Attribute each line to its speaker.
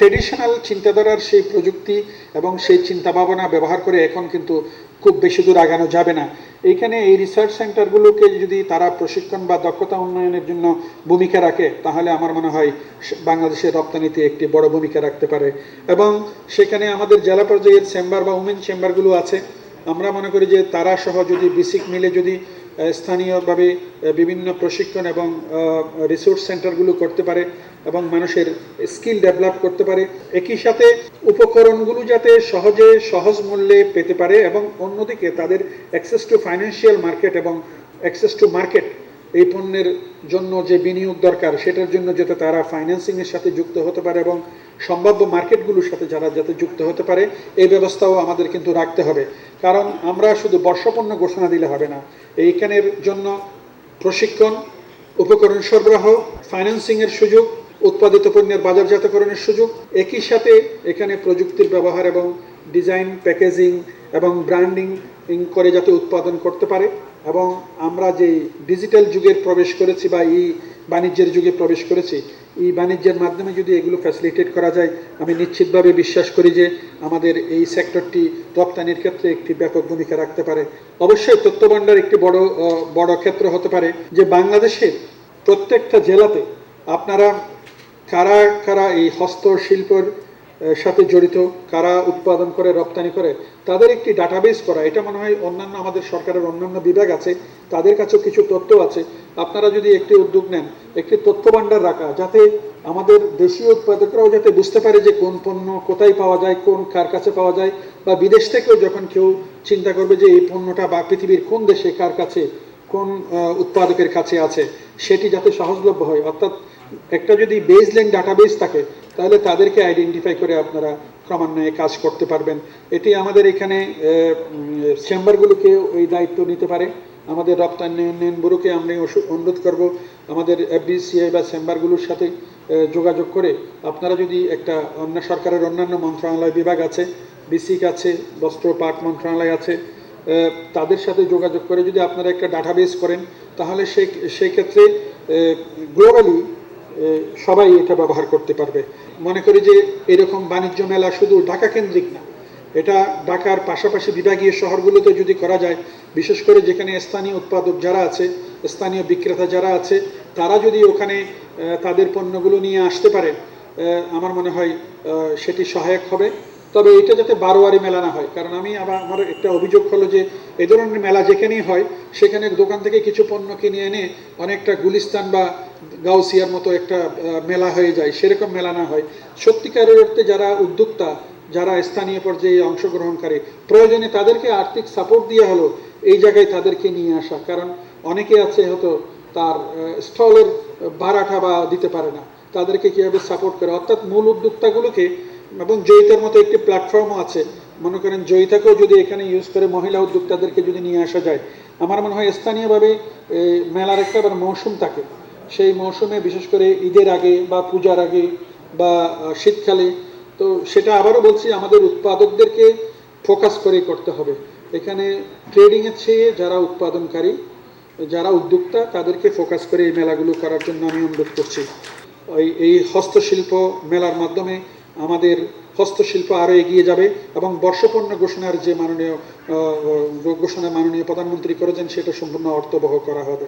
Speaker 1: Traditional চিন্তাধারার সেই প্রযুক্তি এবং সেই চিন্তা ভাবনা ব্যবহার করে এখন কিন্তু খুব বেশি দূর আগানো যাবে না। এইখানে এই রিসার্চ সেন্টারগুলোকে যদি তারা প্রশিক্ষণ বা দক্ষতা উন্নয়নের জন্য ভূমিকা রাখে, তাহলে আমার মনে হয় বাংলাদেশের রপ্তানিতে একটি বড় ভূমিকা রাখতে পারে। এবং সেখানে আমাদের জেলা পর্যায়ের চেম্বার বা উমেন চেম্বারগুলো আছে। আমরা মনে করি যে তারা সহ যদি বিসিক মিলে যদি স্থানীয়ভাবে বিভিন্ন প্রশিক্ষণ এবং রিসোর্স সেন্টারগুলো করতে পারে এবং মানুষের স্কিল ডেভেলপ করতে পারে। একই সাথে উপকরণগুলো যাতে সহজে, সহজ মূল্যে পেতে পারে এবং অন্যদিকে তাদের অ্যাক্সেস টু ফাইন্যান্সিয়াল মার্কেট এবং অ্যাক্সেস টু মার্কেট এই পণ্যের জন্য যে বিনিয়োগ দরকার, সেটার জন্য যাতে তারা ফাইন্যান্সিংয়ের সাথে যুক্ত হতে পারে এবং সম্ভাব্য মার্কেটগুলোর সাথে যারা যাতে যুক্ত হতে পারে, এই ব্যবস্থাও আমাদের কিন্তু রাখতে হবে। কারণ আমরা শুধু বর্ষপণ্য ঘোষণা দিলে হবে না। এইখানের জন্য প্রশিক্ষণ, উপকরণ সরবরাহ ফাইন্যান্সিংয়ের সুযোগ, উৎপাদিত পণ্যের বাজারজাতকরণের সুযোগ, একই সাথে এখানে প্রযুক্তির ব্যবহার এবং ডিজাইন প্যাকেজিং এবং ব্র্যান্ডিং করে যাতে উৎপাদন করতে পারে এবং আমরা যে ডিজিটাল যুগের প্রবেশ করেছি বা এই বাণিজ্যের যুগে প্রবেশ করেছি, এই বাণিজ্যের মাধ্যমে যদি এগুলো ফ্যাসিলিটেট করা যায়, আমি নিশ্চিতভাবে বিশ্বাস করি যে আমাদের এই সেক্টরটি রপ্তানির ক্ষেত্রে একটি ব্যাপক ভূমিকা রাখতে পারে। অবশ্যই তথ্য ভাণ্ডার একটি বড় বড় ক্ষেত্র হতে পারে যে বাংলাদেশের প্রত্যেকটা জেলাতে আপনারা কারা কারা এই হস্তশিল্পের সাথে জড়িত, কারা উৎপাদন করে, রপ্তানি করে, তাদের একটি ডাটাবেস করা। এটা মনে হয় অন্যান্য আমাদের সরকারের অন্যান্য বিভাগ আছে, তাদের কাছেও কিছু তথ্য আছে। আপনারা যদি একটি উদ্যোগ নেন, একটি তথ্য ভাণ্ডার রাখা, যাতে আমাদের দেশীয় উৎপাদকরাও যাতে বুঝতে পারে যে কোন পণ্য কোথায় পাওয়া যায়, কোন কার কাছে পাওয়া যায়, বা বিদেশ থেকেও যখন কেউ চিন্তা করবে যে এই পণ্যটা বা পৃথিবীর কোন দেশে কার কাছে, কোন উৎপাদকের কাছে আছে, সেটি যাতে সহজলভ্য হয়। অর্থাৎ একটা যদি বেসলাইন ডাটাবেস থাকে তাহলে তাদেরকে আইডেন্টিফাই করে আপনারা ক্রমান্বয়ে কাজ করতে পারবেন। এটি আমাদের এখানে চেম্বারগুলোকে ওই দায়িত্ব নিতে পারে। আমাদের রপ্তানি উন্নয়ন ব্যুরোকে আমরা অনুরোধ করব আমাদের এফবিসিআই বা চেম্বারগুলোর সাথে যোগাযোগ করে আপনারা যদি একটা অন্য সরকারের অন্যান্য মন্ত্রণালয় বিভাগ আছে বিসিক আছে, বস্ত্র পাট মন্ত্রণালয় আছে তাদের সাথে যোগাযোগ করে যদি আপনারা একটা ডাটাবেস করেন, তাহলে সেই সেই ক্ষেত্রে গ্লোবালি সবাই এটা ব্যবহার করতে পারবে। মনে করি যে এরকম বাণিজ্য মেলা শুধু ঢাকা কেন্দ্রিক না, এটা ঢাকার পাশাপাশি বিভাগীয় শহরগুলোতে যদি করা যায়, বিশেষ করে যেখানে স্থানীয় উৎপাদক যারা আছে, স্থানীয় বিক্রেতা যারা আছে, তারা যদি ওখানে তাদের পণ্যগুলো নিয়ে আসতে পারে আমার মনে হয় সেটি সহায়ক হবে। তবে এটা যাতে বারোয়ারি মেলা না হয়, কারণ আমি আবার, আমার একটা অভিযোগ হলো যে এই ধরনের মেলা যেখানেই হয়, সেখানে দোকান থেকে কিছু পণ্য কিনে এনে অনেকটা গুলিস্তান বা গাউসিয়ার মতো একটা মেলা হয়ে যায়, সেরকম মেলা না হয়। সত্যিকারের অর্থে যারা উদ্যোক্তা, যারা স্থানীয় পর্যায়ে অংশগ্রহণকারী, প্রয়োজনে তাদেরকে আর্থিক সাপোর্ট দিয়ে হলো, এই জায়গায় তাদেরকে নিয়ে আসা। কারণ অনেকে আছে হয়তো তার স্টলের ভাড়াটা বা দিতে পারে না। তাদেরকে কীভাবে সাপোর্ট করে? অর্থাৎ মূল উদ্যোক্তাগুলোকে, এবং জয়িতার মতো একটি প্ল্যাটফর্মও আছে। মনে করেন জয়িতাকেও যদি এখানে ইউজ করে মহিলা উদ্যোক্তাদেরকে যদি নিয়ে আসা যায়, আমার মনে হয় স্থানীয়ভাবে মেলার একটা আবার মৌসুম থাকে। সেই মৌসুমে, বিশেষ করে ঈদের আগে বা পূজার আগে বা শীতকালে, তো সেটা আবারও বলছি, আমাদের উৎপাদকদেরকে ফোকাস করেই করতে হবে। এখানে ট্রেডিংয়ের চেয়ে যারা উৎপাদনকারী, যারা উদ্যোক্তা, তাদেরকে ফোকাস করে এই মেলাগুলো করার জন্য আমি অনুরোধ করছি। ওই এই হস্তশিল্প মেলার মাধ্যমে আমাদের হস্তশিল্প আরও এগিয়ে যাবে এবং বর্ষপূর্ণ ঘোষণার যে মাননীয় ঘোষণা মাননীয় প্রধানমন্ত্রী করেছেন, সেটা সম্পূর্ণ অর্থবহ করা হবে।